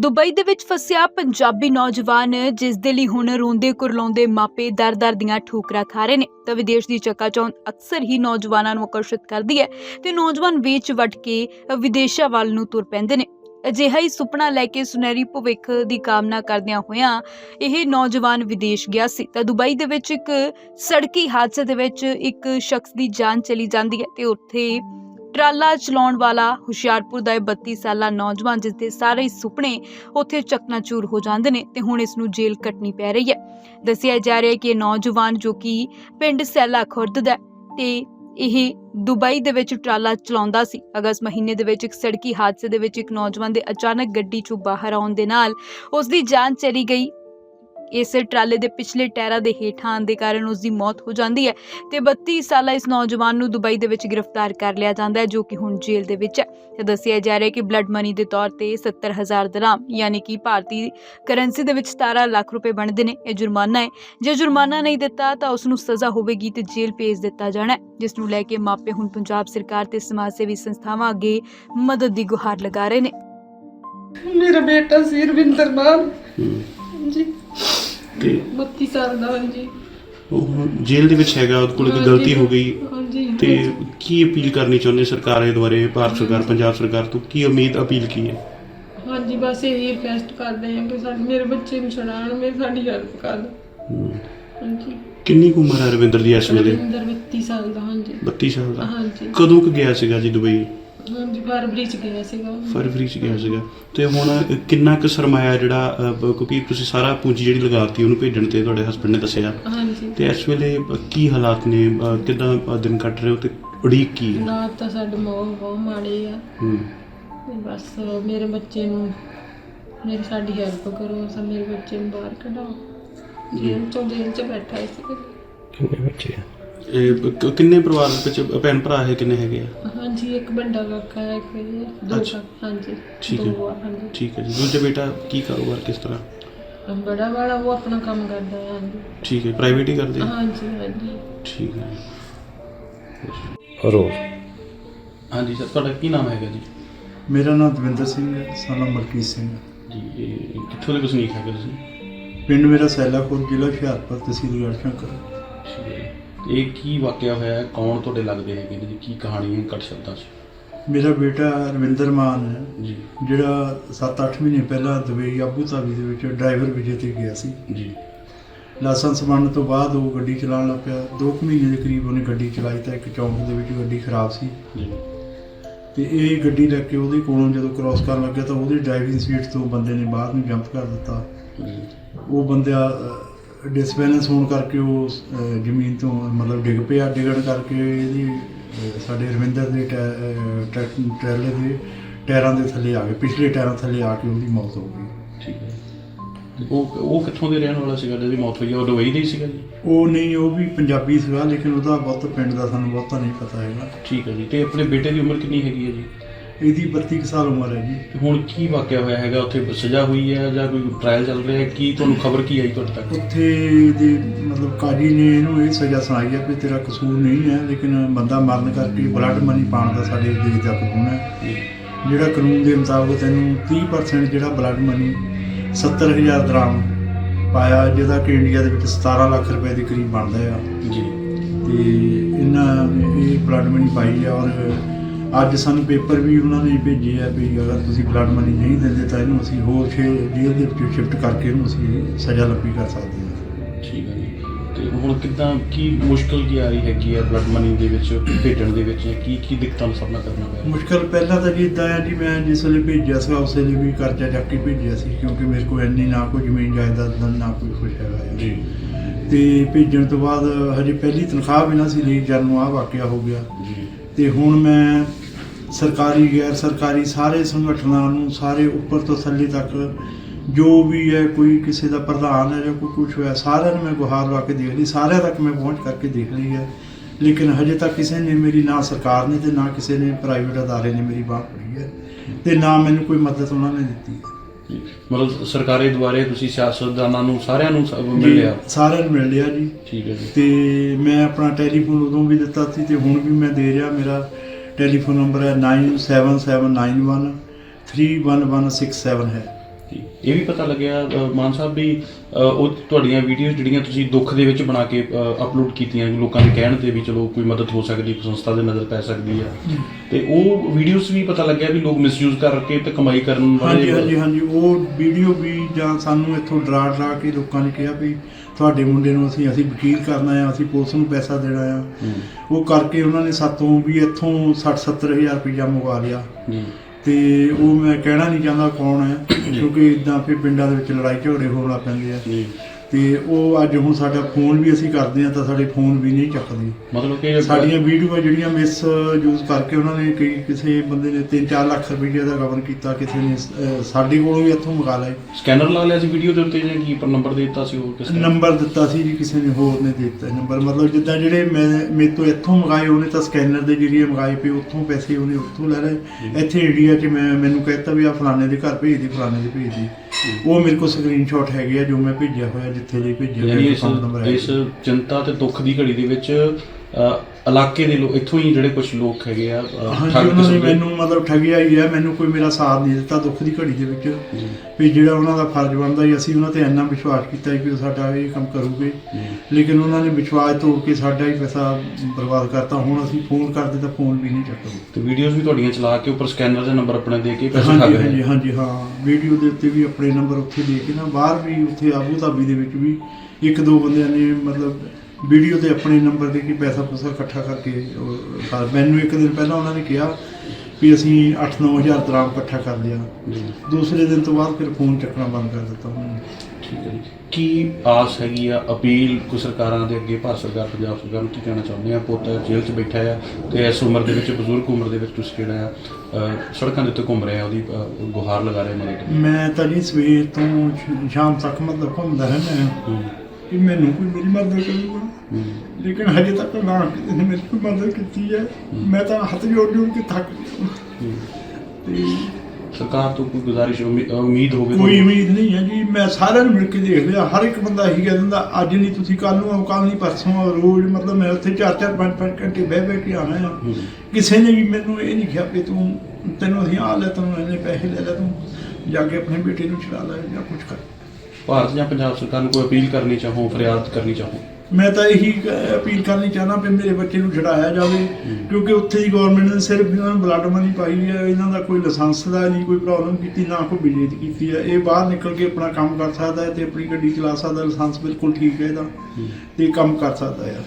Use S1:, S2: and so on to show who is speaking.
S1: Dubai ਦੇ ਵਿੱਚ ਫਸਿਆ ਪੰਜਾਬੀ ਨੌਜਵਾਨ, ਜਿਸ ਦੇ ਲਈ ਹੁਣ ਰੋਂਦੇ ਕੁਰਲਾਉਂਦੇ ਮਾਪੇ ਦਰ-ਦਰ ਦੀਆਂ ਠੋਕਰਾਂ ਖਾ ਰਹੇ ਨੇ। ਤਾਂ ਵਿਦੇਸ਼ ਦੀ ਚਕਾਚੌਂਧ ਅਕਸਰ ਹੀ ਨੌਜਵਾਨਾਂ ਨੂੰ ਆਕਰਸ਼ਿਤ ਕਰਦੀ ਹੈ ਤੇ ਨੌਜਵਾਨ ਵੇਚ ਵਟ ਕੇ ਵਿਦੇਸ਼ਾਂ ਵੱਲ ਨੂੰ ਤੁਰ ਪੈਂਦੇ ਨੇ। ਅਜਿਹਾ ਹੀ ਸੁਪਨਾ ਲੈ ਕੇ ਸੁਨਹਿਰੀ ਭਵਿੱਖ ਦੀ ਕਾਮਨਾ ਕਰਦਿਆਂ ਹੋਇਆਂ ਇਹ ਨੌਜਵਾਨ ਵਿਦੇਸ਼ ਗਿਆ ਸੀ। ਤਾਂ ਦੁਬਈ ਦੇ ਵਿੱਚ ਇੱਕ ਸੜਕੀ ਹਾਦਸੇ ਦੇ ਵਿੱਚ ਇੱਕ ਸ਼ਖਸ ਦੀ ਜਾਨ ਚਲੀ ਜਾਂਦੀ ਹੈ ਤੇ ਉੱਥੇ ਟਰਾਲਾ ਚਲਾਉਣ ਵਾਲਾ ਹੁਸ਼ਿਆਰਪੁਰ ਦਾ ਇਹ 32 ਸਾਲਾ ਨੌਜਵਾਨ ਜਿਸ ਦੇ ਸਾਰੇ ਹੀ ਸੁਪਨੇ ਉੱਥੇ ਚਕਨਾਚੂਰ ਹੋ ਜਾਂਦੇ ਨੇ ਤੇ ਹੁਣ ਇਸ ਨੂੰ ਜੇਲ੍ਹ ਕੱਟਣੀ ਪੈ ਰਹੀ ਹੈ। ਦੱਸਿਆ ਜਾ ਰਿਹਾ ਹੈ ਕਿ ਇਹ ਨੌਜਵਾਨ ਜੋ ਕਿ ਪਿੰਡ ਸੈਲਾ ਖੁਰਦ ਦਾ ਹੈ ਤੇ ਇਹ ਦੁਬਈ ਦੇ ਵਿੱਚ ਟਰਾਲਾ ਚਲਾਉਂਦਾ ਸੀ। ਅਗਸਤ ਮਹੀਨੇ ਦੇ ਵਿੱਚ ਇੱਕ ਸੜਕੀ ਹਾਦਸੇ ਦੇ ਵਿੱਚ ਇੱਕ ਨੌਜਵਾਨ ਦੇ ਅਚਾਨਕ ਗੱਡੀ ਚੋਂ ਬਾਹਰ ਆਉਣ ਦੇ ਨਾਲ ਉਸ ਦੀ ਜਾਨ ਚਲੀ ਗਈ ਇਸ ਟਰਾਲੇ ਦੇ ਪਿਛਲੇ ਟਾਇਰਾਂ ਦੇ ਹੇਠਾਂ ਆਉਣ ਦੇ ਕਾਰਨ ਉਸ ਦੀ ਮੌਤ ਹੋ ਜਾਂਦੀ ਹੈ ਤੇ 32 ਸਾਲਾ ਇਸ ਨੌਜਵਾਨ ਨੂੰ ਦੁਬਈ ਦੇ ਵਿੱਚ ਗ੍ਰਿਫਤਾਰ ਕਰ ਲਿਆ ਜਾਂਦਾ ਹੈ, ਜੋ ਕਿ ਹੁਣ ਜੇਲ੍ਹ ਦੇ ਵਿੱਚ ਹੈ। ਤੇ ਦੱਸਿਆ ਜਾ ਰਿਹਾ ਹੈ ਕਿ ਬਲੱਡ ਮਨੀ ਦੇ ਤੌਰ ਤੇ 70000 ਦਰਾਮ, ਯਾਨੀ ਕਿ ਭਾਰਤੀ ਕਰੰਸੀ ਦੇ ਵਿੱਚ 17 ਲੱਖ ਰੁਪਏ ਬਣਦੇ ਨੇ। ਇਹ ਜੁਰਮਾਨਾ ਹੈ। ਜੇ ਜੁਰਮਾਨਾ ਨਹੀਂ ਦਿੱਤਾ ਤਾਂ ਉਸ ਨੂੰ ਸਜ਼ਾ ਹੋਵੇਗੀ ਤੇ ਜੇਲ੍ਹ ਭੇਜ ਦਿੱਤਾ ਜਾਣਾ ਹੈ, ਜਿਸ ਨੂੰ ਲੈ ਕੇ ਮਾਪੇ ਹੁਣ ਪੰਜਾਬ ਸਰਕਾਰ ਤੇ ਸਮਾਜ ਸੇਵੀ ਸੰਸਥਾਵਾਂ ਅੱਗੇ ਮਦਦ ਦੀ ਗੁਹਾਰ ਲਗਾ ਰਹੇ ਨੇ।
S2: ਮੇਰਾ ਬੇਟਾ ਸੀ ਰਵਿੰਦਰ ਮਾਨ। ਜੀ।
S3: ਤੇ
S2: 32 ਸਾਲ ਦਾ ਹਾਂਜੀ।
S3: ਉਹ ਜੇਲ੍ਹ ਦੇ ਵਿੱਚ ਹੈਗਾ ਉਹਦੇ ਕੋਲ ਇੱਕ ਗਲਤੀ ਹੋ ਗਈ।
S2: ਹਾਂਜੀ
S3: ਤੇ ਕੀ ਅਪੀਲ ਕਰਨੀ ਚਾਹੁੰਦੇ ਸਰਕਾਰ ਦੇ ਦੁਆਰੇ ਭਾਰਤ ਸਰਕਾਰ ਪੰਜਾਬ ਸਰਕਾਰ ਤੋਂ? ਕੀ ਉਮੀਦ ਅਪੀਲ ਕੀ ਹੈ?
S2: ਹਾਂਜੀ ਬਸ ਇਹ ਰਿਕਵੈਸਟ ਕਰਦੇ ਹਾਂ ਕਿ ਸਾਡੇ ਮੇਰੇ ਬੱਚੇ ਨੂੰ ਛੁਡਾਉਣ ਮੇਰੇ ਸਾਡੀ ਹੈਲਪ ਕਰ ਦਿਓ। ਹਾਂਜੀ।
S3: ਕਿੰਨੀ ਕੁ ਉਮਰ ਹੈ ਰਵਿੰਦਰ ਦੀ ਇਸ ਵੇਲੇ?
S2: ਰਵਿੰਦਰ 32 ਸਾਲ ਦਾ ਹਾਂਜੀ।
S3: 32 ਸਾਲ ਦਾ।
S2: ਹਾਂਜੀ।
S3: ਕਦੋਂ ਕੁ ਗਿਆ ਸੀਗਾ ਜੀ ਦੁਬਈ?
S2: ਹਾਂਜੀ ਫਰਵਰੀ ਚ ਗਿਆ ਸੀਗਾ।
S3: ਫਰਵਰੀ ਚ ਗਿਆ ਸੀਗਾ। ਤੇ ਹੁਣ ਕਿੰਨਾ ਕੁ ਸਰਮਾਇਆ ਜਿਹੜਾ ਅਹ, ਕਿਉਂਕਿ ਤੁਸੀਂ ਸਾਰਾ ਪੂੰਜੀ ਜਿਹੜੀ ਲਗਾਤੀ ਉਹਨੂੰ ਭੇਜਣ ਤੇ ਤੁਹਾਡੇ ਹਸਬੰਡ ਨੇ ਦੱਸਿਆ।
S2: ਹਾਂਜੀ।
S3: ਤੇ ਇਸ ਵੇਲੇ ਅਹ, ਕੀ ਹਾਲਾਤ ਨੇ? ਕਿੱਦਾਂ ਦਿਨ ਕੱਟ ਰਹੇ ਹੋ ਤੇ ਉਡੀਕ ਕੀ ਹੈ?
S2: ਨਾ ਤਾਂ ਸਾਡੇ ਮੋਹ ਬਹੁਤ ਮਾੜੇ ਆ। ਤੇ ਬਸ ਮੇਰੇ ਬੱਚੇ ਨੂੰ ਮੇਰੀ ਸਾਡੀ ਹੈਲਪ ਕਰੋ ਸਾ ਮੇਰੇ ਬੱਚੇ ਨੂੰ ਬਾਹਰ ਕਢਾਓ। ਜੇਲ੍ਹ ਚੋਂ ਜੇਲ੍ਹ ਚ ਬੈਠਾ ਸੀ।
S3: ਕਿੰਨੇ ਬੱਚੇ ਆ? ਇਹ ਕ- ਕਿੰਨੇ ਪਰਿਵਾਰ ਵਿੱਚ ਭੈਣ ਭਰਾ ਹੈ ਕਿੰਨੇ ਹੈਗੇ ਆ?
S2: ਹਾਂਜੀ ਇੱਕ ਵੱਡਾ ਕਾਕਾ ਹੈ ਇੱਕ ਇਹ ਦੋ
S3: ਅੱਛਾ।
S2: ਕਾਕਾ ਹਾਂਜੀ
S3: ਠੀਕ ਹੈ।
S2: ਦੋ ਆ, ਹਾਂਜੀ।
S3: ਠੀਕ ਹੈ ਜੀ। ਦੂਜਾ ਬੇਟਾ ਕੀ ਕਾਰੋਬਾਰ ਕਿਸ ਤਰ੍ਹਾਂ?
S2: ਬੜਾ ਵਾਲਾ ਉਹ ਆਪਣਾ ਕੰਮ ਕਰਦਾ ਹੈ ਹਾਂਜੀ।
S3: ਠੀਕ ਹੈ। ਪ੍ਰਾਈਵੇਟ ਹੀ ਕਰਦੇ ਆ?
S2: ਹਾਂਜੀ ਹਾਂਜੀ।
S3: ਠੀਕ ਹੈ।
S4: ਰੋਜ਼
S3: ਹਾਂਜੀ ਸਰ ਤੁਹਾਡਾ ਕੀ ਨਾਮ ਹੈਗਾ ਜੀ?
S4: ਮੇਰਾ ਨਾਮ ਦਵਿੰਦਰ ਸਿੰਘ ਹੈ ਸਾਨਾ ਮਲਕੀਤ ਸਿੰਘ
S3: ਜੀ ਇਹ ਕਿੱਥੋਂ ਦੇ ਵਸਨੀਕ ਹੈਗੇ ਤੁਸੀਂ?
S4: ਪਿੰਡ ਮੇਰਾ ਸੈਲਾਪੁਰ ਜ਼ਿਲ੍ਹਾ ਹੁਸ਼ਿਆਰਪੁਰ ਤਹਿਸੀਲ ਗੜਸ਼ੰਕਰ
S3: ਇਹ ਕੀ ਵਾਕਿਆ ਹੋਇਆ? ਹੈ ਕੌਣ ਤੁਹਾਡੇ ਲੱਗਦੇ ਹੈਗੇ ਨੇ? ਜੀ ਕੀ ਕਹਾਣੀ ਹੈ ਕੱਟ ਸ਼ਬਦਾਂ 'ਚ?
S4: ਮੇਰਾ ਬੇਟਾ ਰਵਿੰਦਰ ਮਾਨ ਹੈ।
S3: ਜੀ।
S4: ਜਿਹੜਾ 7-8 ਮਹੀਨੇ ਪਹਿਲਾਂ ਦੁਬਈ ਆਬੂ ਧਾਬੀ ਦੇ ਵਿੱਚ ਡਰਾਈਵਰ ਵਿਜੇ ਤੇ ਗਿਆ ਸੀ।
S3: ਜੀ।
S4: ਲਾਇਸੈਂਸ ਬਣਨ ਤੋਂ ਬਾਅਦ ਉਹ ਗੱਡੀ ਚਲਾਉਣ ਲੱਗ ਪਿਆ। 2 ਮਹੀਨੇ ਦੇ ਕਰੀਬ ਉਹਨੇ ਗੱਡੀ ਚਲਾਈ ਤਾਂ ਇੱਕ ਚੌਂਕ ਦੇ ਵਿੱਚ ਗੱਡੀ ਖਰਾਬ ਸੀ।
S3: ਜੀ।
S4: ਤੇ ਇਹ ਗੱਡੀ ਲੈ ਕੇ ਉਹਦੇ ਕੋਲੋਂ ਜਦੋਂ ਕ੍ਰਾਸ ਕਰਨ ਲੱਗਿਆ ਤਾਂ ਉਹਦੀ ਡਰਾਈਵਿੰਗ ਸੀਟ ਤੋਂ ਬੰਦੇ ਨੇ ਬਾਹਰ ਨੂੰ ਜੰਪ ਕਰ ਦਿੱਤਾ।
S3: ਜੀ।
S4: ਉਹ ਬੰਦਾ ਡਿਸਬੈਲੈਂਸ ਹੋਣ ਕਰਕੇ ਉਹ ਅਹ, ਜ਼ਮੀਨ ਤੋਂ ਮਤਲਬ ਡਿੱਗ ਪਿਆ। ਡਿੱਗਣ ਕਰਕੇ ਇਹਦੀ ਅਹ, ਸਾਡੇ ਰਵਿੰਦਰ ਦੇ ਟੈ- ਅਹ, ਟਰੈਲੇ ਦੇ ਟਾਇਰਾਂ ਦੇ ਥੱਲੇ ਆ ਗਏ। ਪਿਛਲੇ ਟਾਇਰਾਂ ਥੱਲੇ ਆ ਕੇ ਉਹਦੀ ਮੌਤ ਹੋ ਗਈ।
S3: ਠੀਕ ਹੈ। ਤੇ ਉਹ ਉਹ ਕਿੱਥੋਂ ਦੇ ਰਹਿਣ ਵਾਲਾ ਸੀਗਾ? ਜਿਹਦੀ ਮੌਤ ਹੋਈ ਉਹ ਦੁਬਈ ਦਾ ਹੀ ਸੀਗਾ ਜੀ?
S4: ਉਹ ਨਹੀਂ ਉਹ ਵੀ ਪੰਜਾਬੀ ਸੀਗਾ ਲੇਕਿਨ ਉਹਦਾ ਬਹੁਤ ਪਿੰਡ ਦਾ ਸਾਨੂੰ ਬਹੁਤਾ ਨਹੀਂ ਪਤਾ ਹੈਗਾ।
S3: ਠੀਕ ਹੈ ਜੀ। ਤੇ ਆਪਣੇ ਬੇਟੇ ਦੀ ਉਮਰ ਕਿੰਨੀ ਹੈਗੀ ਹੈ ਜੀ?
S4: ਇਹਦੀ 32 ਕੁ ਸਾਲ ਉਮਰ ਹੈ ਜੀ।
S3: ਤੇ ਹੁਣ ਕੀ ਵਾਕਿਆ ਹੋਇਆ ਹੈਗਾ? ਉੱਥੇ ਸਜ਼ਾ ਹੋਈ ਹੈ ਜਾਂ ਕੋਈ ਟ੍ਰਾਇਲ ਚੱਲ ਰਿਹਾ ਹੈ? ਕੀ ਤੁਹਾਨੂੰ ਖਬਰ ਕੀ ਆਈ ਤੁਹਾਡੇ ਤੱਕ?
S4: ਉੱਥੇ ਦੇ ਮਤਲਬ ਕਾਜੀ ਨੇ ਇਹਨੂੰ ਇਹ ਸਜ਼ਾ ਸੁਣਾਈ ਹੈ ਕਿ ਤੇਰਾ ਕਸੂਰ ਨਹੀਂ ਹੈ ਲੇਕਿਨ ਬੰਦਾ ਮਰਨ ਕਰਕੇ ਬਲੱਡ ਮਨੀ ਪਾਉਣ ਦਾ ਸਾਡੇ ਦੇਸ਼ ਦਾ ਕਾਨੂੰਨ ਹੈ। ਜਿਹੜਾ ਕਾਨੂੰਨ ਦੇ ਮੁਤਾਬਕ ਤੈਨੂੰ 30% ਜਿਹੜਾ ਬਲੱਡ ਮਨੀ 70000 ਦਰਾਮ ਪਾਇਆ ਜਿਹਦਾ ਕਿ ਇੰਡੀਆ ਦੇ ਵਿੱਚ 17 ਲੱਖ ਰੁਪਏ ਦੇ ਕਰੀਬ ਬਣਦਾ ਆ।
S3: ਜੀ।
S4: ਤੇ ਇਹਨਾਂ ਨੇ ਇਹ ਬਲੱਡ ਮਨੀ ਪਾਈ ਆ ਔਰ ਅੱਜ ਸਾਨੂੰ ਪੇਪਰ ਵੀ ਉਹਨਾਂ ਨੇ ਭੇਜੇ ਆ ਵੀ ਅਗਰ ਤੁਸੀਂ ਬਲੱਡ ਮਨੀ ਨਹੀਂ ਦਿੰਦੇ ਤਾਂ ਇਹਨੂੰ ਅਸੀਂ ਹੋਰ ਛੇ ਜੇਲ੍ਹ ਦੇ ਵਿੱਚ ਸ਼ਿਫਟ ਕਰਕੇ ਇਹਨੂੰ ਅਸੀਂ ਸਜ਼ਾ ਲੱਭੀ ਕਰ ਸਕਦੇ ਹਾਂ।
S3: ਠੀਕ ਹੈ ਜੀ। ਤੇ ਹੁਣ ਕਿੱਦਾਂ ਕੀ ਮੁਸ਼ਕਲ ਕੀ ਆ ਰਹੀ ਹੈਗੀ ਹੈ ਬਲੱਡ ਮਨੀ ਦੇ ਵਿੱਚ ਭੇਜਣ ਦੇ ਵਿੱਚ ਕੀ ਕੀ ਦਿੱਕਤਾਂ ਦਾ ਸਾਹਮਣਾ ਕਰਨਾ ਪਿਆ
S4: ਮੁਸ਼ਕਲ ਪਹਿਲਾਂ ਤਾਂ ਜੀ ਇਦਾਂ ਆ ਜੀ ਮੈਂ ਜਿਸ ਵੇਲੇ ਭੇਜਿਆ ਸੀ ਉਸ ਵੇਲੇ ਵੀ ਕਰਜ਼ਾ ਚੱਕ ਕੇ ਭੇਜਿਆ ਸੀ ਕਿਉਂਕਿ ਮੇਰੇ ਕੋਲ ਇੰਨੀ ਨਾ ਕੋਈ ਜ਼ਮੀਨ ਜਾਇਦਾਦ ਦਾ ਨਾ ਕੋਈ ਕੁਛ ਹੈਗਾ ਆ।
S3: ਜੀ।
S4: ਤੇ ਭੇਜਣ ਤੋਂ ਬਾਅਦ ਹਜੇ ਪਹਿਲੀ ਤਨਖਾਹ ਵੀ ਨਾ ਸੀ ਲਈ ਜਦ ਨੂੰ ਆਹ ਵਾਕਿਆ ਹੋ ਗਿਆ।
S3: ਜੀ।
S4: ਤੇ ਹੁਣ ਮੈਂ ਸਰਕਾਰੀ ਗੈਰ ਸਰਕਾਰੀ ਸਾਰੇ ਸੰਗਠਨਾਂ ਨੂੰ ਸਾਰੇ ਉੱਪਰ ਤੋਂ ਥੱਲੇ ਤੱਕ ਜੋ ਵੀ ਹੈ ਕੋਈ ਕਿਸੇ ਦਾ ਪ੍ਰਧਾਨ ਹੈ ਜਾਂ ਕੋਈ ਕੁਛ ਹੋਇਆ ਸਾਰਿਆਂ ਨੂੰ ਮੈਂ ਗੁਹਾਰ ਲਾ ਕੇ ਦੇਖ ਲਈ ਸਾਰਿਆਂ ਤੱਕ ਮੈਂ ਪਹੁੰਚ ਕਰਕੇ ਦੇਖ ਲਈ ਹੈ। ਲੇਕਿਨ ਹਜੇ ਤੱਕ ਕਿਸੇ ਨੇ ਮੇਰੀ ਨਾ ਸਰਕਾਰ ਨੇ ਤੇ ਨਾ ਕਿਸੇ ਨੇ ਪ੍ਰਾਈਵੇਟ ਅਦਾਰੇ ਨੇ ਮੇਰੀ ਬਾਹ ਫੜੀ ਹੈ ਤੇ ਨਾ ਮੈਨੂੰ ਕੋਈ ਮਦਦ ਉਹਨਾਂ ਨੇ ਦਿੱਤੀ ਹੈ।
S3: ਮਤਲਬ ਸਰਕਾਰੀ ਦੁਆਰੇ ਤੁਸੀਂ ਸਿਆਸਤਦਾਨਾਂ ਨੂੰ ਸਾਰਿਆਂ ਨੂੰ ਸ- ਮਿਲਿਆ
S4: ਸਾਰਿਆਂ ਨੂੰ ਮਿਲ ਲਿਆ ਜੀ।
S3: ਠੀਕ ਹੈ ਜੀ।
S4: ਤੇ ਮੈਂ ਆਪਣਾ ਟੈਲੀਫੋਨ ਉਦੋਂ ਵੀ ਦਿੱਤਾ ਸੀ ਤੇ ਹੁਣ ਵੀ ਮੈਂ ਦੇ ਰਿਹਾ ਮੇਰਾ ਟੈਲੀਫੋਨ ਨੰਬਰ ਹੈ 97791 31167 ਹੈ।
S3: ਇਹ ਵੀ ਪਤਾ ਲੱਗਿਆ ਅ, ਮਾਨ ਸਾਹਿਬ ਵੀ ਅ, ਉਹ ਤੁਹਾਡੀਆਂ ਵੀਡੀਓ ਜਿਹੜੀਆਂ ਤੁਸੀਂ ਦੁੱਖ ਦੇ ਵਿੱਚ ਬਣਾ ਕੇ ਅਪਲੋਡ ਕੀਤੀਆਂ ਲੋਕਾਂ ਦੇ ਕਹਿਣ ਤੇ ਵੀ ਚਲੋ ਕੋਈ ਮਦਦ ਹੋ ਸਕਦੀ ਸੰਸਥਾ ਦੇ ਨਜ਼ਰ ਪੈ ਸਕਦੀ ਆ। ਤੇ ਉਹ ਵੀਡੀਓਜ਼ ਵੀ ਪਤਾ ਲੱਗਿਆ ਵੀ ਲੋਕ ਮਿਸਯੂਜ਼ ਕਰਕੇ ਤੇ ਕਮਾਈ ਕਰਨ
S4: ਹਾਂਜੀ ਹਾਂਜੀ ਹਾਂਜੀ ਉਹ ਵੀਡੀਓ ਵੀ ਜਾਂ ਸਾਨੂੰ ਇੱਥੋਂ ਡਰਾ ਡਰਾ ਕੇ ਲੋਕਾਂ ਨੇ ਕਿਹਾ ਵੀ ਤੁਹਾਡੇ ਮੁੰਡੇ ਨੂੰ ਅਸੀਂ ਅਸੀਂ ਵਕੀਲ ਕਰਨਾ ਆ ਅਸੀਂ ਪੁਲਿਸ ਨੂੰ ਪੈਸਾ ਦੇਣਾ ਆ ਉਹ ਕਰਕੇ ਉਹਨਾਂ ਨੇ ਸਾਤੋਂ ਵੀ ਇੱਥੋਂ 60 70000 ਰੁਪਇਆ ਮੰਗਵਾ ਲਿਆ। ਤੇ ਉਹ ਮੈਂ ਕਹਿਣਾ ਨਹੀਂ ਚਾਹੁੰਦਾ ਕੌਣ ਹੈ ਕਿਉਂਕਿ ਇਦਾਂ ਫਿਰ ਪਿੰਡਾਂ ਦੇ ਵਿੱਚ ਲੜਾਈ ਝਗੜੇ ਹੋਣ ਲੱਗ ਪੈਂਦੇ ਆ। ਤੇ ਉਹ ਅੱਜ ਹੁਣ ਸਾਡਾ ਫੋਨ ਵੀ ਅਸੀਂ ਕਰਦੇ ਆ ਤਾਂ ਸਾਡੇ ਫੋਨ ਵੀ ਨਹੀਂ ਚੱਕਦੇ।
S3: ਮਤਲਬ ਕਿ
S4: ਸਾਡੀਆਂ ਵੀਡੀਓਆਂ ਜਿਹੜੀਆਂ ਮਿਸ ਯੂਜ਼ ਕਰਕੇ ਉਹਨਾਂ ਨੇ ਕਈ ਕਿਸੇ ਬੰਦੇ ਨੇ 3-4 ਲੱਖ ਰੁਪਏ ਦਾ ਕਵਰ ਕੀਤਾ ਕਿਸੇ ਨੇ ਅਹ, ਸਾਡੇ ਕੋਲੋਂ ਵੀ ਇੱਥੋਂ ਮੰਗਾ ਲਏ।
S3: ਸਕੈਨਰ ਲਾ ਲਿਆ ਸੀ ਵੀਡੀਓ ਦੇ ਉੱਤੇ ਜਾਂ ਕੀ ਪਰ ਨੰਬਰ ਦੇ ਦਿੱਤਾ ਸੀ ਉਹ ਕਿਸ ਤਰ੍ਹਾਂ?
S4: ਨੰਬਰ ਦਿੱਤਾ ਸੀ ਜੀ ਕਿਸੇ ਨੇ ਹੋਰ ਨੇ ਦੇ ਦਿੱਤਾ ਨੰਬਰ। ਮਤਲਬ ਜਿੱਦਾਂ ਜਿਹੜੇ ਮੈਂ ਮੇਰੇ ਤੋਂ ਇੱਥੋਂ ਮੰਗਾਏ ਉਹਨੇ ਤਾਂ ਸਕੈਨਰ ਦੇ ਜਰੀਏ ਮੰਗਾਏ ਪਏ ਉੱਥੋਂ ਪੈਸੇ ਉਹਨੇ ਉੱਥੋਂ ਲੈ ਲਏ। ਇੱਥੇ ਇੰਡੀਆ 'ਚ ਮੈਂ ਮੈਨੂੰ ਕਹਿਤਾ ਵੀ ਆ ਫਲਾਣੇ ਦੇ ਘਰ ਭੇਜ ਦੇ ਫਲਾਣੇ ਦੇ ਭੇਜ ਦੇ। ਉਹ ਮੇਰੇ ਕੋਲ ਸਕਰੀਨਸ਼ਾਟ ਹੈਗੇ ਆ ਜੋ ਮੈਂ ਭੇਜਿਆ ਹੋਇਆ ਜਿੱਥੇ ਲਈ ਭੇਜਿਆ
S3: ਯਾਨੀ ਇਸ ਚਿੰਤਾ ਤੇ ਦੁੱਖ ਦੀ ਘੜੀ ਦੇ ਵਿੱਚ ਇਲਾਕੇ ਦੇ ਲੋਕ ਇੱਥੋਂ ਹੀ ਜਿਹੜੇ ਕੁਝ ਲੋਕ ਹੈਗੇ ਆ ਠੱਗ
S4: ਉਹਨਾਂ ਨੇ ਮੈਨੂੰ ਮਤਲਬ ਠੱਗਿਆ ਹੀ ਹੈ ਮੈਨੂੰ ਕੋਈ ਮੇਰਾ ਸਾਥ ਨਹੀਂ ਦਿੱਤਾ ਦੁੱਖ ਦੀ ਘੜੀ ਦੇ ਵਿੱਚ। ਵੀ ਜਿਹੜਾ ਉਹਨਾਂ ਦਾ ਫਰਜ਼ ਬਣਦਾ ਸੀ ਅਸੀਂ ਉਹਨਾਂ ਤੇ ਇੰਨਾ ਵਿਸ਼ਵਾਸ ਕੀਤਾ ਕਿ ਉਹ ਸਾਡਾ ਇਹ ਕੰਮ ਕਰੂਗੇ। ਲੇਕਿਨ ਉਹਨਾਂ ਨੇ ਵਿਸ਼ਵਾਸ ਤੋੜ ਕੇ ਸਾਡਾ ਹੀ ਪੈਸਾ ਬਰਬਾਦ ਕਰਤਾ ਹੁਣ ਅਸੀਂ ਫੋਨ ਕਰਦੇ ਤਾਂ ਫੋਨ ਵੀ ਨਹੀਂ ਚੱਕਦੇ।
S3: ਤੇ ਵੀਡੀਓਜ਼ ਵੀ ਤੁਹਾਡੀਆਂ ਚਲਾ ਕੇ ਉੱਪਰ ਸਕੈਨਰ ਦੇ ਨੰਬਰ ਆਪਣੇ ਦੇ ਕੇ ਪੈਸੇ ਠੱਗ ਰਹੇ
S4: ਹਾਂਜੀ
S3: ਆ।
S4: ਹਾਂਜੀ ਹਾਂ। ਵੀਡੀਓ ਦੇ ਉੱਤੇ ਵੀ ਆਪਣੇ ਨੰਬਰ ਉੱਥੇ ਦੇ ਕੇ ਨਾ ਬਾਹਰ ਵੀ ਉੱਥੇ ਆਬੂ ਧਾਬੀ ਦੇ ਵਿੱਚ ਵੀ ਇੱਕ ਦੋ ਬੰਦਿਆਂ ਨੇ ਮਤਲਬ ਵੀਡੀਓ ਤੇ ਆਪਣੇ ਨੰਬਰ ਦੇ ਕੇ ਪੈਸਾ ਪੂਸਾ ਇਕੱਠਾ ਕਰਕੇ ਉਹ ਕਰ- ਮੈਨੂੰ ਇੱਕ ਦਿਨ ਪਹਿਲਾਂ ਉਹਨਾਂ ਨੇ ਕਿਹਾ ਵੀ ਅਸੀਂ 8-9000 ਦਰਾਮ ਇਕੱਠਾ ਕਰ ਲਿਆ। ਦੂਸਰੇ ਦਿਨ ਤੋਂ ਬਾਅਦ ਫਿਰ ਫੋਨ ਚੱਕਣਾ ਬੰਦ ਕਰ ਦਿੱਤਾ ਉਹਨਾਂ ਨੇ।
S3: ਠੀਕ ਹੈ ਜੀ। ਕੀ ਆਸ ਹੈਗੀ ਆ ਅਪੀਲ ਕੋ ਸਰਕਾਰਾਂ ਦੇ ਅੱਗੇ ਭਾਰਤ ਸਰਕਾਰ ਪੰਜਾਬ ਸਰਕਾਰ ਨੂੰ ਕੀ ਕਹਿਣਾ ਚਾਹੁੰਦੇ ਆ? ਪੁੱਤ ਜੇਲ੍ਹ 'ਚ ਬੈਠਾ ਆ ਤੇ ਇਸ ਉਮਰ ਦੇ ਵਿੱਚ ਬਜ਼ੁਰਗ ਉਮਰ ਦੇ ਵਿੱਚ ਤੁਸੀਂ ਜਿਹੜਾ ਆ? ਅ, ਸੜਕਾਂ ਦੇ ਉੱਤੇ ਘੁੰਮ ਰਹੇ ਆ ਉਹਦੀ ਅ, ਗੁਹਾਰ ਲਗਾ ਰਹੇ ਮਦਦ
S4: ਮੈਂ ਤਾਂ ਜੀ ਸਵੇਰ ਤੋਂ ਸ਼- ਸ਼ਾਮ ਤੱਕ ਮਤਲਬ ਘੁੰਮਦਾ ਰਹਿੰਦਾ ਹਾਂ
S3: ਹੂੰ,
S4: ਕਿ ਮੈਨੂੰ ਕੋਈ ਮੇਰੀ ਮਦਦ ਕਰੂਗਾ? ਲੇਕਿਨ ਹਜੇ ਤੱਕ ਨਾ ਕਿਸੇ ਨੇ ਮੇਰੀ ਕੋਈ ਮਦਦ ਕੀਤੀ ਹੈ। ਮੈਂ ਤਾਂ ਹੱਥ ਜੋੜ ਜੋੜ ਕੇ ਥੱਕ ਗਿਆ। ਤੇ
S3: ਸਰਕਾਰ ਤੋਂ ਕੋਈ ਗੁਜ਼ਾਰਿਸ਼ ਉਮੀ- ਉਮੀਦ ਹੋਵੇ
S4: ਕੋਈ ਉਮੀਦ ਨਹੀਂ ਹੈ ਜੀ। ਮੈਂ ਸਾਰਿਆਂ ਨੂੰ ਮਿਲ ਕੇ ਦੇਖ ਲਿਆ ਹਰ ਇੱਕ ਬੰਦਾ ਇਹੀ ਕਹਿ ਦਿੰਦਾ ਅੱਜ ਨਹੀਂ ਤੁਸੀਂ ਕੱਲ ਨੂੰ ਆਓ ਕੱਲ ਨਹੀਂ ਪਰਸੋਂ ਆਓ। ਰੋਜ਼ ਮਤਲਬ ਮੈਂ ਉੱਥੇ 4-4 5-5 ਘੰਟੇ ਬਹਿ ਬਹਿ ਕੇ ਆਣਾ ਆ।
S3: ਹੂੰ।
S4: ਕਿਸੇ ਨੇ ਵੀ ਮੈਨੂੰ ਇਹ ਨਹੀਂ ਕਿਹਾ ਕਿ ਤੂੰ ਤੈਨੂੰ ਅਸੀਂ ਆ ਲੈ ਤੈਨੂੰ ਇੰਨੇ ਪੈਸੇ ਲੈ ਲੈ ਤੂੰ ਜਾ ਕੇ ਆਪਣੇ ਬੇਟੇ ਨੂੰ ਛੁਡਾ ਲੈ ਜਾਂ ਕੁਝ ਕਰ।
S3: ਭਾਰਤ ਜਾਂ ਪੰਜਾਬ ਸਰਕਾਰ ਨੂੰ ਕੋਈ ਅਪੀਲ ਕਰਨੀ ਚਾਹੋ ਫਰਿਆਦ ਕਰਨੀ ਚਾਹੋ?
S4: ਮੈਂ ਤਾਂ ਇਹੀ ਅਪੀਲ ਕਰਨੀ ਚਾਹਨਾ ਵੀ ਮੇਰੇ ਬੱਚੇ ਨੂੰ ਛਡਾਇਆ ਜਾਵੇ, ਕਿਉਂਕਿ ਉੱਥੇ ਦੀ ਗਵਰਨਮੈਂਟ ਨੇ ਸਿਰਫ ਇਹਨਾਂ ਨੂੰ ਬਲੱਡ ਮਨੀ ਪਾਈ ਹੈ, ਇਹਨਾਂ ਦਾ ਕੋਈ ਲਾਇਸੈਂਸ ਦਾ ਨਹੀਂ, ਕੋਈ ਪ੍ਰੋਬਲਮ ਕੀਤੀ, ਨਾ ਕੋਈ ਬਿਜਲੀ ਕੀਤੀ ਹੈ। ਇਹ ਬਾਹਰ ਨਿਕਲ ਕੇ ਆਪਣਾ ਕੰਮ ਕਰ ਸਕਦਾ ਹੈ ਤੇ ਆਪਣੀ ਗੱਡੀ ਚਲਾ ਸਕਦਾ ਲਾਇਸੈਂਸ ਬਿਲਕੁਲ ਠੀਕ ਹੈ ਇਹਦਾ, ਤੇ ਕੰਮ ਕਰ ਸਕਦਾ ਹੈ।